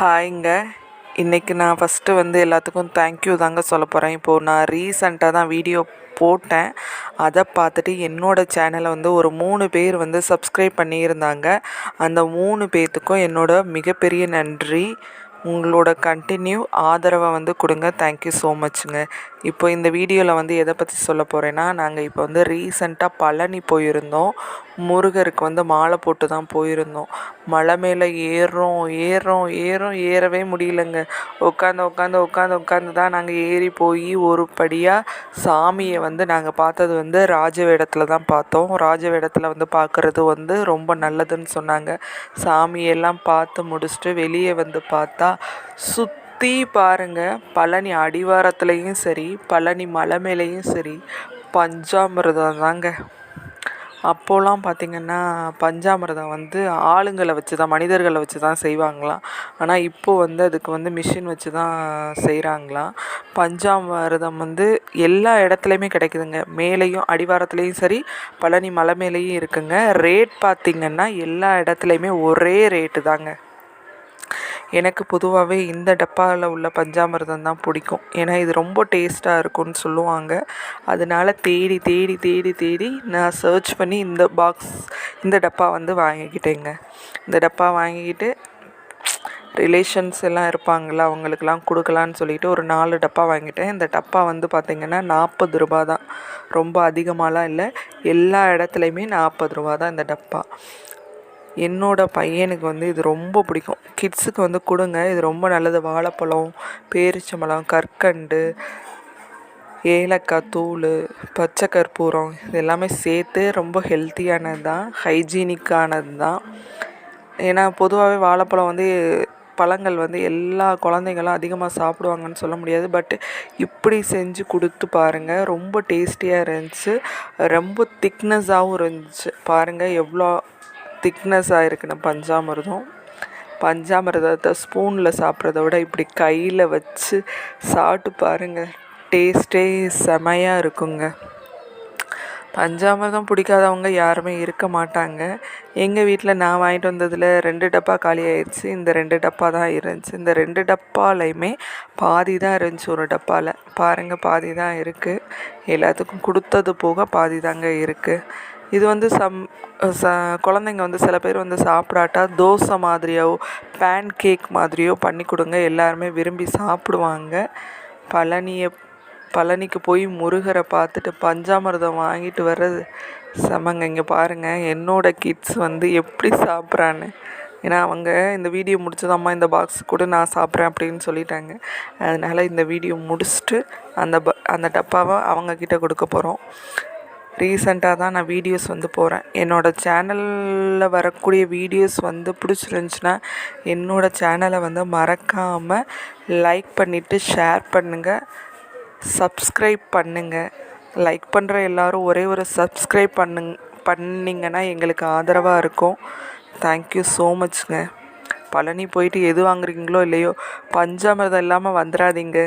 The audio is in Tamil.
ஹாய்ங்க. இன்றைக்கி நான் ஃபஸ்ட்டு வந்து எல்லாத்துக்கும் தேங்க்யூ தாங்க சொல்ல போகிறேன் இப்போது நான் ரீசண்டாக தான் வீடியோ போட்டேன். அதை பார்த்துட்டு என்னோடய சேனலை வந்து ஒரு மூணு பேர் வந்து சப்ஸ்கிரைப் பண்ணியிருந்தாங்க. அந்த மூணு பேர்த்துக்கும் என்னோட மிகப்பெரிய நன்றி. உங்களோட கண்டினியூ ஆதரவை வந்து கொடுங்க. தேங்க்யூ ஸோ மச்சுங்க இப்போ இந்த வீடியோவில் வந்து எதை பற்றி சொல்ல போகிறேன்னா நாங்கள் இப்போ வந்து ரீசண்டாக பழனி போயிருந்தோம். முருகருக்கு வந்து மாலை போட்டு தான் போயிருந்தோம். மலை மேலே ஏறுறோம் ஏறுறோம் ஏறும் ஏறவே முடியலங்க. உட்காந்து உட்காந்து உட்காந்து உட்காந்து தான் நாங்கள் ஏறி போய் ஒரு படியாக சாமியை வந்து நாங்கள் பார்த்தது வந்து ராஜ வேடத்தில் தான் பார்த்தோம். ராஜ வேடத்தில் வந்து பார்க்குறது வந்து ரொம்ப நல்லதுன்னு சொன்னாங்க. சாமியெல்லாம் பார்த்து முடிச்சுட்டு வெளியே வந்து பார்த்தா சுற்றி பாருங்கள் பழனி அடிவாரத்துலேயும் சரி பழனி மலை மேலேயும் சரி பஞ்சாமிரதம் தாங்க. அப்போலாம் பார்த்திங்கன்னா பஞ்சாமிரதம் வந்து ஆளுங்களை வச்சு தான் மனிதர்களை வச்சு தான் செய்வாங்களாம். ஆனால் இப்போது வந்து அதுக்கு வந்து மிஷின் வச்சு தான் செய்கிறாங்களாம் பஞ்சாமிரதம் வந்து எல்லா இடத்துலையுமே கிடைக்குதுங்க. மேலேயும் அடிவாரத்துலேயும் சரி பழனி மலை மேலேயும் இருக்குங்க. ரேட் பார்த்திங்கன்னா எல்லா இடத்துலையுமே ஒரே ரேட்டு தாங்க. எனக்கு பொதுவாகவே இந்த டப்பாவில் உள்ள பஞ்சாமிர்தம் தான் பிடிக்கும். ஏன்னா இது ரொம்ப டேஸ்ட்டாக இருக்கும்னு சொல்லுவாங்க. அதனால் தேடி தேடி தேடி தேடி நான் சர்ச் பண்ணி இந்த பாக்ஸ் இந்த டப்பா வந்து வாங்கிக்கிட்டேங்க. இந்த டப்பா வாங்கிக்கிட்டு ரிலேஷன்ஸ் எல்லாம் இருப்பாங்களா அவங்களுக்கெல்லாம் கொடுக்கலான்னு சொல்லிட்டு ஒரு நாலு டப்பா வாங்கிட்டேன். இந்த டப்பா வந்து பார்த்திங்கன்னா நாற்பது ரூபா தான். ரொம்ப அதிகமாகலாம் இல்லை. எல்லா இடத்துலையுமே நாற்பது ரூபா தான் இந்த டப்பா. என்னோட பையனுக்கு வந்து இது ரொம்ப பிடிக்கும். கிட்ஸுக்கு வந்து கொடுங்க. இது ரொம்ப நல்லது. வாழைப்பழம் பேரிச்சம்பழம் கற்கண்டு ஏலக்காய் தூள் பச்சை கற்பூரம் இது எல்லாமே சேர்த்து ரொம்ப ஹெல்த்தியானது தான். ஹைஜீனிக்கானது தான். ஏன்னா பொதுவாகவே வாழைப்பழம் வந்து பழங்கள் வந்து எல்லா குழந்தைங்களும் அதிகமாக சாப்பிடுவாங்கன்னு சொல்ல முடியாது. பட் இப்படி செஞ்சு கொடுத்து பாருங்கள் ரொம்ப டேஸ்டியாக இருந்துச்சு. ரொம்ப திக்னஸாகவும் இருந்துச்சு. பாருங்கள் எவ்வளோ திக்னஸாக இருக்குன்னு பஞ்சாமிர்தம். பஞ்சாமிரதத்தை ஸ்பூனில் சாப்பிட்றத விட இப்படி கையில் வச்சு சாப்பிட்டு பாருங்கள் டேஸ்ட்டே செமையாக இருக்குங்க. பஞ்சாமிர்தம் பிடிக்காதவங்க யாருமே இருக்க மாட்டாங்க. எங்கள் வீட்டில் நான் வாங்கிட்டு வந்ததில் ரெண்டு டப்பா காலி ஆயிடுச்சு இந்த ரெண்டு டப்பா தான் இருந்துச்சு. இந்த ரெண்டு டப்பாலையுமே பாதி தான் இருந்துச்சு ஒரு டப்பாவில் பாருங்கள் பாதி தான் இருக்குது எல்லாத்துக்கும் கொடுத்தது போக பாதி தாங்க இருக்குது இது வந்து சம் ச குழந்தைங்க வந்து சில பேர் வந்து சாப்பிடாட்டா தோசை மாதிரியோ பேன் கேக் மாதிரியோ பண்ணி கொடுங்க. எல்லாருமே விரும்பி சாப்பிடுவாங்க. பழனியை பழனிக்கு போய் முருகரை பார்த்துட்டு பஞ்சாமிர்தம் வாங்கிட்டு வர்றது செமங்க. இங்கே பாருங்கள் என்னோடய கிட்ஸ் வந்து எப்படி சாப்பிட்றான்னு. ஏன்னா அவங்க இந்த வீடியோ முடிச்சதம்மா இந்த பாக்ஸ் கூட நான் சாப்பிட்றேன் அப்படின்னு சொல்லிட்டாங்க. அதனால் இந்த வீடியோ முடிச்சுட்டு அந்த ப அந்த டப்பாவை அவங்கக்கிட்ட கொடுக்க போகிறோம் ரீசெண்டாக தான் நான் வீடியோஸ் வந்து போகிறேன் என்னோடய சேனலில் வரக்கூடிய வீடியோஸ் வந்து பிடிச்சிருந்துச்சின்னா என்னோடய சேனலை வந்து மறக்காமல் லைக் பண்ணிவிட்டு ஷேர் பண்ணுங்கள் சப்ஸ்கிரைப் பண்ணுங்கள் லைக் பண்ணுற எல்லோரும் ஒரே ஒரு சப்ஸ்கிரைப் பண்ணுங் பண்ணிங்கன்னா எங்களுக்கு ஆதரவாக இருக்கும். தேங்க்யூ ஸோ மச்ங்க பழனி போயிட்டு எது வாங்குறீங்களோ இல்லையோ பஞ்சாமிரதம் இல்லாமல் வந்துடாதீங்க